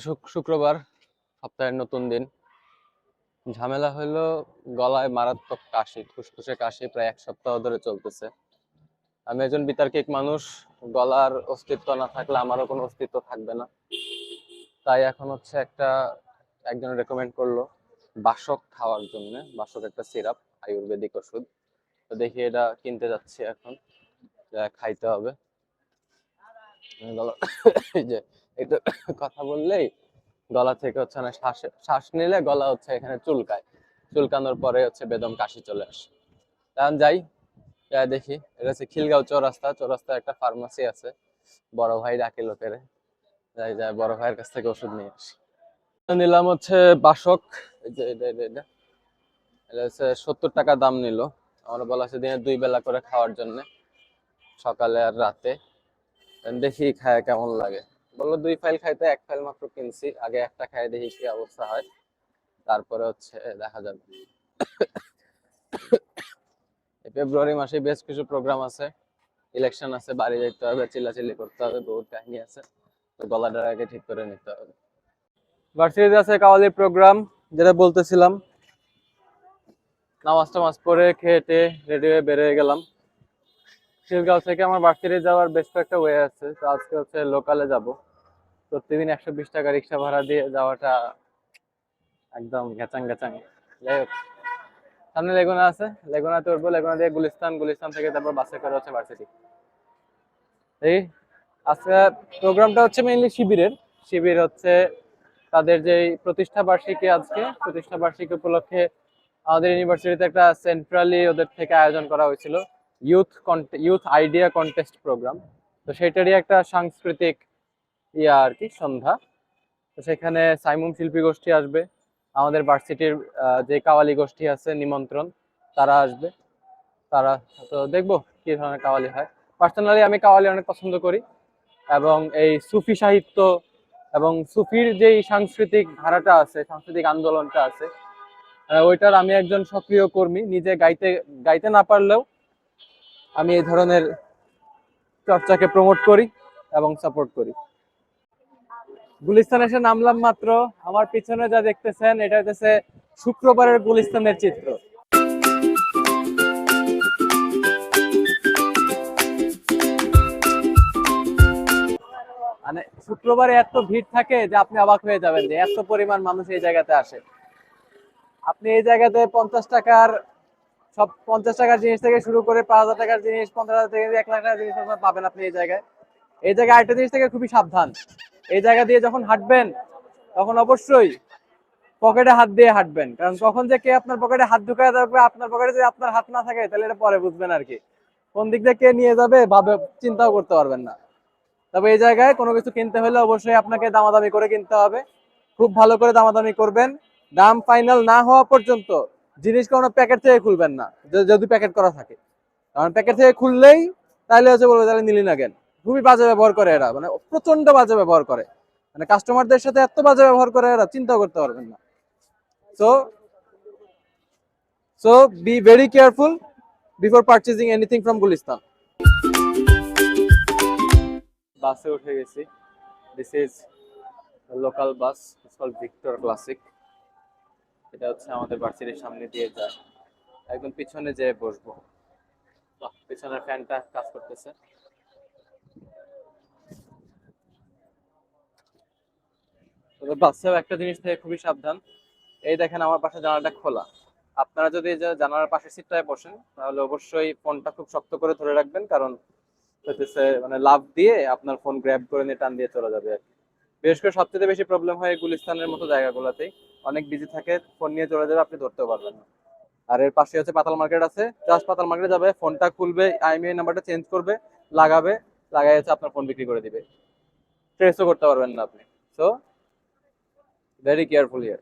শুক- শুক্রবার, সপ্তাহের নতুন দিন। ঝামেলা হলো গলায় মারাত্মক কাশি, ফুসফুসে কাশি প্রায় এক সপ্তাহ ধরে চলতেছে। আমি একজন বিতার্কিক মানুষ, গলার অস্তিত্ব না থাকলে আমারও কোনো অস্তিত্ব থাকবে না। তাই এখন হচ্ছে একটা, একজন রেকমেন্ড করল বাসক খাওয়ার জন্য, বাসক একটা সিরাপ আয়ুর্বেদিক ওষুধ। তো দেখি এটা কিনতে যাচ্ছি এখন খাইতে হবে। যে একটু কথা বললেই গলা থেকে হচ্ছে না শ্বাস শ্বাস নিলে গলা হচ্ছে এখানে চুলকায়। চুলকানোর পরে হচ্ছে বেদম কাশি চলে আসে। তখন যাই যাই দেখি। এটা হচ্ছে খিলগাঁও চৌরাস্তা। চৌরাস্তায় একটা ফার্মাসি আছে, বড় ভাই ডাকে লোকের। যাই যাই, বড় ভাইয়ের কাছ থেকে ওষুধ নিয়ে আসি। নিলাম হচ্ছে বাসক। এটা এটা এটা এটা হচ্ছে সত্তর টাকা দাম নিল। আমার বলা আছে দিনে দুই বেলা করে খাওয়ার জন্য। সকালে আর রাতে। দেখি খায় কেমন লাগে। বলল, দুই ফাইল খাইতে, এক ফাইল মাত্র কিনছি। আগে একটা খাই দেখি কি অবস্থা হয়। তারপরে হচ্ছে দেখা যাবে ফেব্রুয়ারি মাসে বেশ কিছু প্রোগ্রাম আছে। ইলেকশন আছে, বাড়ি যেতে হবে, চিল্লাচিল্লি করতে হবে, বহুত কাহিনী আছে। তো গলাটার আগে ঠিক করে নিতে হবে। ভার্সিটিতে আছে কাওয়ালি প্রোগ্রাম যেটা বলতেছিলাম। নামাজ টামাজ পরে খেয়ে রেডি হয়ে বেরিয়ে গেলাম। শিলগাঁও থেকে আমার ভার্সিটি যাওয়ার বেশ কয়েকটা ওয়ে আছে। তো আজকে হচ্ছে লোকালে যাব। প্রতিদিন একশো বিশ টাকা রিক্সা ভাড়া দিয়ে যাওয়াটা একদম গেচাং গেচাং যাই হোক, সামনে লেগুনা আছে। লেগুনাতে উঠবো লেগুনা দিয়ে গুলিস্তান গুলিস্তান থেকে তারপর বাসে করে হচ্ছে ভার্সিটি এই, আজকে প্রোগ্রামটা হচ্ছে মেইনলি শিবিরের। শিবির হচ্ছে তাদের যে প্রতিষ্ঠা বার্ষিকী আজকে, প্রতিষ্ঠা বার্ষিকী উপলক্ষে আমাদের ইউনিভার্সিটিতে একটা সেন্ট্রালি ওদের থেকে আয়োজন করা হয়েছিল। Youth youth idea contest program তো সেটারই একটা সাংস্কৃতিক ইয়া আর কি, সন্ধ্যা। তো সেখানে সাইমুম শিল্পী গোষ্ঠী আসবে। আমাদের ভার্সিটির যে কাওয়ালি গোষ্ঠী আছে, নিমন্ত্রণ, তারা আসবে। তারা, তো দেখব কি ধরনের কাওয়ালি হয়। পার্সোনালি আমি কাওয়ালি অনেক পছন্দ করি এবং এই সুফি সাহিত্য এবং সুফির যেই সাংস্কৃতিক ধারাটা আছে, সাংস্কৃতিক আন্দোলনটা আছে ওইটার আমি একজন সক্রিয় কর্মী। নিজে গাইতে গাইতে না পারলেও আমি এই ধরনের চর্চাকে প্রমোট করি এবং সাপোর্ট করি। গুলিস্তান এসে নামলাম মাত্র। আমার পিছনে যা দেখতেছেন, এটা হচ্ছে শুক্রবারের গুলিস্তানের চিত্র। মানে শুক্রবারে এত ভিড় থাকে যে আপনি অবাক হয়ে যাবেন যে এত পরিমাণ মানুষ এই জায়গাতে আসে। আপনি এই জায়গাতে পঞ্চাশ টাকার, সব পঞ্চাশ টাকার জিনিস থেকে শুরু করে পাঁচ হাজার টাকার জিনিস, পঞ্চাশ হাজার থেকে এক লাখ টাকার জিনিস পাবেন আপনি এই জায়গায়। এই জায়গায় আরেকটা জিনিস থেকে খুবই সাবধান। এই জায়গা দিয়ে যখন হাঁটবেন, তখন অবশ্যই পকেটে হাত দিয়ে হাঁটবেন। কারণ কখন যে কে আপনার পকেটে হাত ঢুকায় থাকবে, আপনার পকেটে যদি আপনার হাত না থাকে, তাহলে এটা পরে বুঝবেন আর কি। কোন দিক দিয়ে কে নিয়ে যাবে, ভাবে, চিন্তাও করতে পারবেন না। তবে এই জায়গায় কোনো কিছু কিনতে হলে অবশ্যই আপনাকে দামাদামি করে কিনতে হবে। খুব ভালো করে দামাদামি করবেন। দাম ফাইনাল না হওয়া পর্যন্ত জিনিস কোনো প্যাকেট থেকে খুলবেন না, যদি প্যাকেট করা থাকে। কারণ প্যাকেট থেকে খুললেই তাহলে হচ্ছে বলবে, তাহলে নিলি না কেন? খুবই বাজে ব্যবহার করে এরা মানে প্রচণ্ড বাজে ব্যবহার করে। মানে কাস্টমারদের সাথে এত বাজে ব্যবহার করে এরা, চিন্তা করতে পারবেন না। So so be very careful before purchasing anything from Gulistan বাসে উঠে গেছি। This is local bus it's call Victor Classic এটা হচ্ছে আমাদের ভার্সিটির সামনে দিয়ে যায়। একদম পিছনে যেয়ে বসবো। পিছনের ফ্যানটা কাজ করতেছে। তবে বাসেও একটা জিনিস থেকে খুবই সাবধান। এই দেখেন আমার পাশে জানালাটা খোলা। আপনারা যদি জানালার পাশের সিটটায় বসেন, তাহলে অবশ্যই ফোনটা খুব শক্ত করে ধরে রাখবেন, কারণ হচ্ছে মানে লাভ দিয়ে আপনার ফোন গ্র্যাব করে নিয়ে টান দিয়ে চলে যাবে আর। বিশেষ করে সবচেয়ে বেশি প্রবলেম হয় গুলিস্তানের মতো জায়গাগুলোতেই। অনেক বিজি থাকে, ফোন নিয়ে চলে যাবে, আপনি ধরতেও পারবেন না। আর এর পাশে হচ্ছে পাতাল মার্কেট আছে। জাস্ট পাতাল মার্কেটে যাবে, ফোনটা খুলবে আইএমআই নাম্বারটা চেঞ্জ করবে, লাগাবে লাগাই আপনার ফোন বিক্রি করে দিবে। ট্রেসও করতে পারবেন না আপনি। সো ভেরি কেয়ারফুল ইয়ার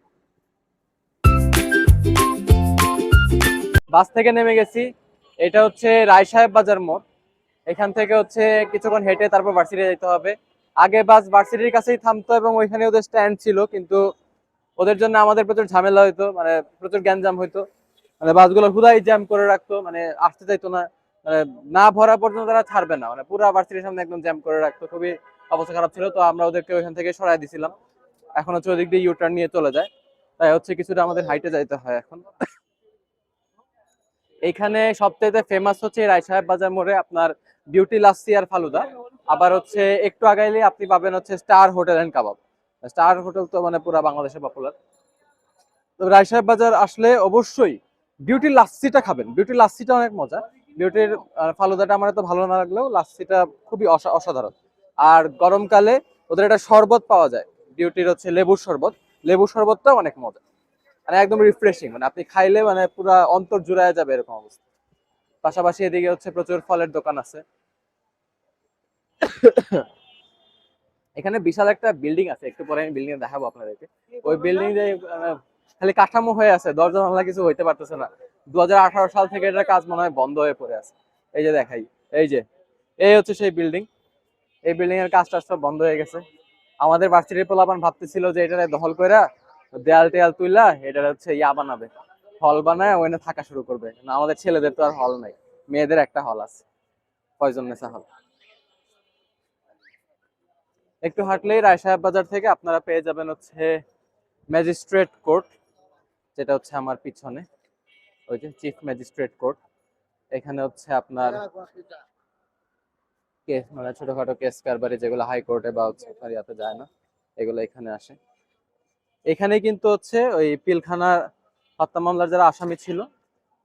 বাস থেকে নেমে গেছি। এটা হচ্ছে রায় সাহেব বাজার মোড়। এখান থেকে হচ্ছে কিছুক্ষণ হেঁটে তারপর ভার্সিটি যেতে হবে। আগে বাস ভার্সিটির কাছেই থামতো এবং ওইখানে ওদের স্ট্যান্ড ছিল, কিন্তু ওদের জন্য আমাদের প্রচুর ঝামেলা হইতো মানে প্রচুর গ্যাঞ্জাম হইতো। মানে বাসগুলো হুদাই জ্যাম করে রাখতো মানে আসতে চাইতো না। মানে না ভরা পর্যন্ত তারা ছাড়বে না মানে পুরো ভার্সিটির সামনে একদম জ্যাম করে রাখতো। খুবই অবস্থা খারাপ ছিল, তো আমরা ওদেরকে ওইখান থেকে সরাই দিছিলাম। এখন হচ্ছে ওদিক দিয়ে ইউটার্ন নিয়ে চলে যায়। তাই হচ্ছে কিছুটা আমাদের হাইটে যাইতে হয় এখন। এখানে সবচেয়ে ফেমাস হচ্ছে রায় সাহেব বাজার মোড়ে আপনার বিউটি লাস্সি আর ফালুদা। আবার হচ্ছে একটু আগাইলে আপনি পাবেন হচ্ছে star hotel and kebab star hotel তো মানে পুরো বাংলাদেশে পপুলার তো রায় সাহেব বাজার আসলে অবশ্যই বিউটি লাস্সিটা খাবেন। বিউটি লাস্সিটা অনেক মজা। বিউটির ফালুদাটা আমার তো ভালো না লাগলেও লাস্সিটা খুবই অসাধারণ। আর গরমকালে ওদের একটা শরবত পাওয়া যায়। বিউটির হচ্ছে লেবুর শরবত। লেবুর শরবতটা অনেক মজা। মানে একদম রিফ্রেশিং মানে আপনি খাইলে মানে পুরা অন্তর জুড়ায় যাবে এরকম অবস্থা। পাশাপাশি এদিকে হচ্ছে প্রচুর ফলের দোকান আছে। এখানে বিশাল একটা বিল্ডিং আছে, একটু পরে আমি বিল্ডিং দেখাবো আপনাদেরকে। ওই বিল্ডিং যে খালি কাঠামো হয়ে আছে, দরজা জানলা কিছু হইতে পারতেছে না। দু হাজার আঠারো সাল থেকে এটার কাজ মনে হয় বন্ধ হয়ে পড়ে আছে। এই যে দেখাই, এই যে, এই হচ্ছে সেই বিল্ডিং। এই বিল্ডিং এর কাজ টাজ সব বন্ধ হয়ে গেছে। আমাদের ভার্সিটির পোলাপান ভাবতেছিল যে এটা দখল কইরা দেয়াল টেয়াল তুইলা এটা হচ্ছে ইয়া বানাবে। হল বানায় ওখানে থাকা শুরু করবে। না, আমাদের ছেলেদের তো আর হল নাই। মেয়েদের একটা হল আছে। পয়জন নেশা হল? একটু হাঁটলেই রায় সাহেব বাজার থেকে আপনারা পেয়ে যাবেন হচ্ছে ম্যাজিস্ট্রেট কোর্ট, যেটা হচ্ছে আমার পিছনে। ওই যে চিফ ম্যাজিস্ট্রেট কোর্ট। এখানে হচ্ছে আপনার কেস মানে ছোটখাটো কেস যেগুলো হাইকোর্টে বা যায় না, এগুলো এখানে আসে। এখানে কিন্তু হচ্ছে ওই হত্যা মামলার যারা আসামি ছিল,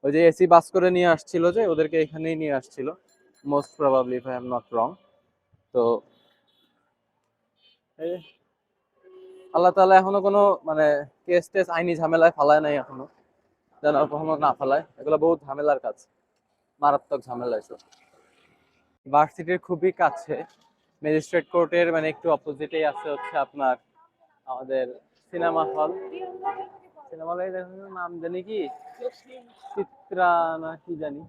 ওই যে এসি বাস করে নিয়ে আসছিল যে, ওদেরকে এখানেই নিয়ে আসছিল। Most probably if I am not wrong তো আল্লাহ তাআলা এখনও কোনো মানে কেস টেস আইনি ঝামেলায় ফালায় নাই এখনও। যেন কখনো না ফালায়। এগুলো বহুত ঝামেলার কাজ। মারাত্মক ঝামেলা এসব। ভার্সিটির খুবই কাছে। ম্যাজিস্ট্রেট কোর্টের মানে একটু অপোজিটেই আছে হচ্ছে আপনার আমাদের সিনেমা হল সিনেমা হলের নাম জানি কি? চিত্রা না কি জানি?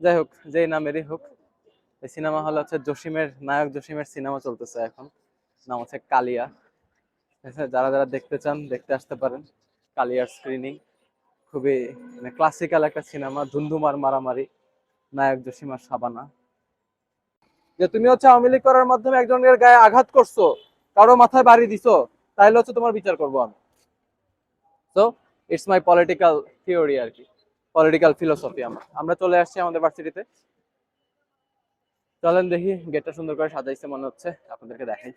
যাই হোক, যেই নামেরই হোক। এই সিনেমা হল হচ্ছে জসিমের, নায়ক জসিমের সিনেমা চলতেছে এখন। নাম হচ্ছে কালিয়া। যারা যারা দেখতে চান, দেখতে আসতে পারেন। কালিয়ার স্ক্রিনিং খুবই মানে ক্লাসিক্যাল একটা সিনেমা ধুমধুমার মারামারি। নায়ক জসিমার সাবানা। যে তুমি হচ্ছে আওয়ামী লীগ করার মাধ্যমে একজনের গায়ে আঘাত করছ, কারও মাথায় বাড়ি দিছো তাহলে হচ্ছে তোমার বিচার করব আমি। তো ইটস মাই পলিটিক্যাল থিওরি আর কি পলিটিক্যাল ফিলোসফি আমার। আমরা চলে আসছি আমাদের ভার্সিটিতে চলেন দেখি গেটটা সুন্দর করে সাজাইছে মনে হচ্ছে, আপনাদেরকে দেখাই।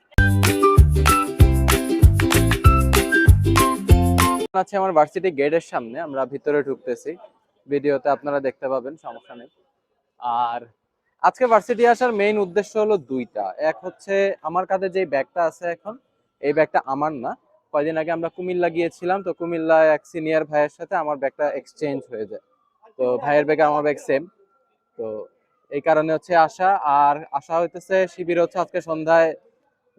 আছে আমার ভার্সিটি গেটের সামনে, আমরা ভিতরে ঢুকতেছি। ভিডিওতে আপনারা দেখতে পাবেন, সমস্যা নেই। আর আজকে ভার্সিটি আসার মেইন উদ্দেশ্য হলো দুইটা। এক হচ্ছে আমার কাছে যে ব্যাগটা আছে এখন এই ব্যাগটা আমার না। কয়দিন আগে আমরা কুমিল্লা গিয়েছিলাম তো কুমিল্লা এক সিনিয়র ভাইয়ের সাথে আমার ব্যাগটা এক্সচেঞ্জ হয়ে যায়। তো ভাইয়ের ব্যাগ আমার ব্যাগ সেম তো এই কারণে হচ্ছে আসা। আর আশা হইতেছে শিবির হচ্ছে আজকে সন্ধ্যায়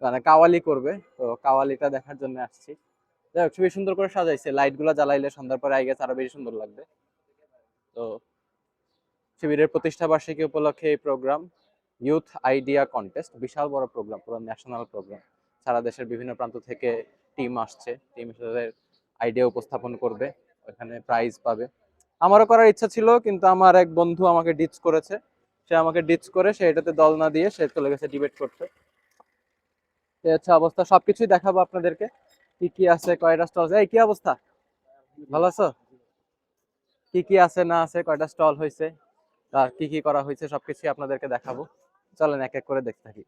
মানে কাওয়ালি করবে। তো কাওয়ালিটা দেখার জন্য আসছি। যাই হোক, খুবই সুন্দর করে সাজাইছে। লাইটগুলা জ্বালাইলে সন্ধ্যার পরে আই গেছে আরও বেশি সুন্দর লাগবে। তো শিবিরের প্রতিষ্ঠা বার্ষিকী উপলক্ষে এই প্রোগ্রাম ইউথ আইডিয়া কন্টেস্ট বিশাল বড় প্রোগ্রাম, পুরো ন্যাশনাল প্রোগ্রাম সারা দেশের বিভিন্ন প্রান্ত থেকে টিম আসছে। টিম তাদের আইডিয়া উপস্থাপন করবে, ওখানে প্রাইজ পাবে। আমারও করার ইচ্ছা ছিল, কিন্তু আমার এক বন্ধু আমাকে ডিচ করেছে। সে আমাকে ডিচ করে, সে এটাতে দল না দিয়ে সে চলে গেছে ডিবেট করতে। হচ্ছে অবস্থা। সবকিছুই দেখাবো আপনাদেরকে। কি কি আছে, কয়টা স্টল এই, কি অবস্থা? ভালো আছো? কি কি আছে, না আছে, কয়টা স্টল হয়েছে আর কি কি করা হয়েছে সবকিছু আপনাদেরকে দেখাবো। চলেন এক এক করে দেখতে থাকি।